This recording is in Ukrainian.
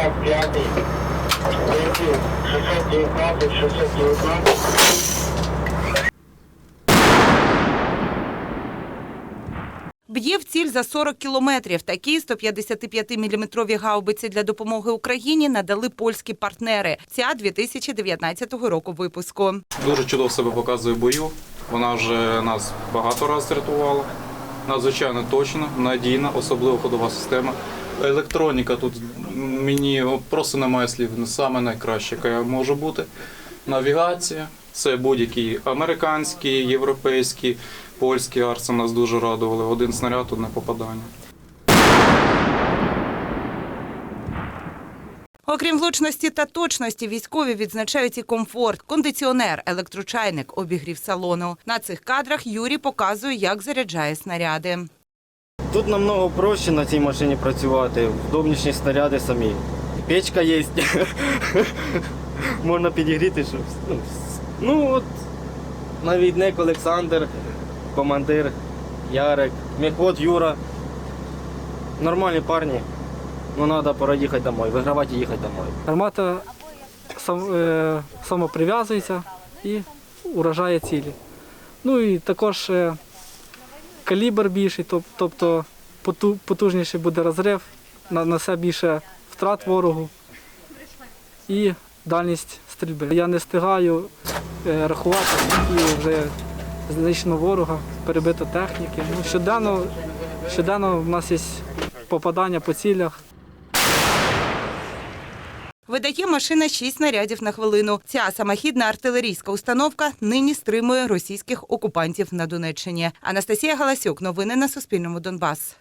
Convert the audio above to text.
55, 619, 619. Б'є в ціль за 40 кілометрів. Такі 155-мм гаубиці для допомоги Україні надали польські партнери. Ця 2019 року випуску. Дуже чудово себе показує в бою. Вона вже нас багато разів рятувала. Надзвичайно точна, надійна, особливо ходова система. Електроніка тут мені просто немає слів. Саме найкраще, яка може бути. Навігація. Це будь-які американські, європейські, польські арси нас дуже радували. Один снаряд, одне попадання. Окрім влучності та точності, військові відзначають і комфорт, кондиціонер, електрочайник, обігрів салону. На цих кадрах Юрій показує, як заряджає снаряди. Тут намного проще на цій машині працювати, вдобніші снаряди самі. Печка є. Можна підігріти, щоб. ну, Ну от навідник Олександр, командир Ярик, мехвод Юра. Нормальні парні. Ну треба пора їхати домой, вигравати і їхати домой. Гармата сам, е, самоприв'язується і уражає цілі. Ну і також е, калібр більший, тобто потужніший буде розрив, нанесе більше втрат ворогу і дальність стрільби. Я не встигаю е, рахувати, і вже знищено ворога, перебито техніки. Ну, щоденно, щоденно в нас є попадання по цілях. Видає машина 6 снарядів на хвилину. Ця самохідна артилерійська установка нині стримує російських окупантів на Донеччині. Анастасія Галасюк. Новини на Суспільному. Донбас.